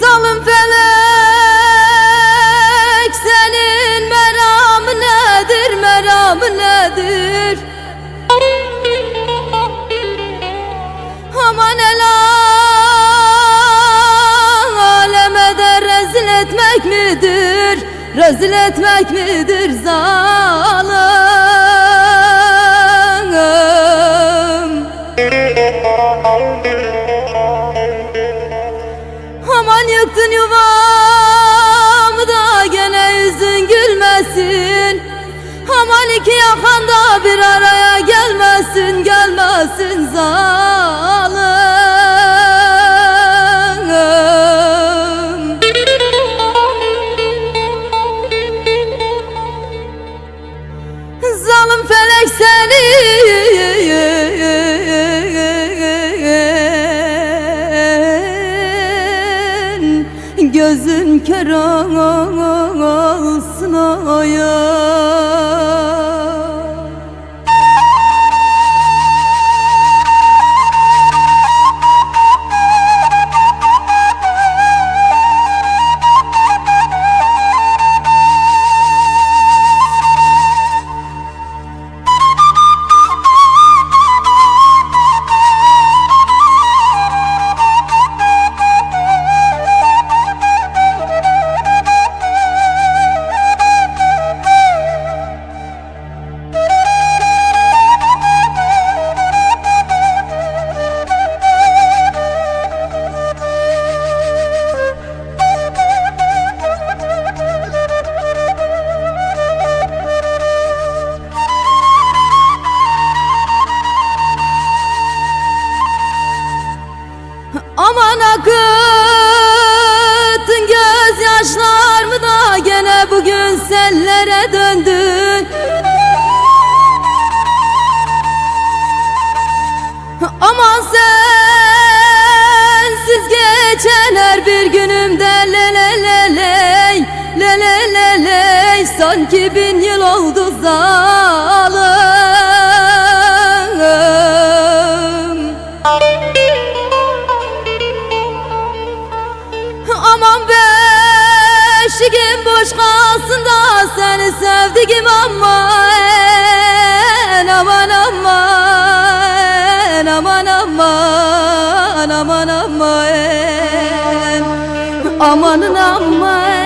Zalim felek senin meram nedir? Meram nedir el aleme de rezil etmek midir? Rezil etmek midir zalim? Aman yıktın yuvamı da gene yüzün gülmesin. Aman iki yakanda bir araya gelmesin gelmesin zalim Zalim felek senin Gözün kör olsun aya Aman akıttın gözyaşlarımı da gene bugün sellere döndü Aman sensiz geçen her bir günümde le le le ley Le le le ley sanki bin yıl oldu Aman beşiğim boş kalsın da seni sevdiğim aman Aman aman aman aman aman aman Amanın aman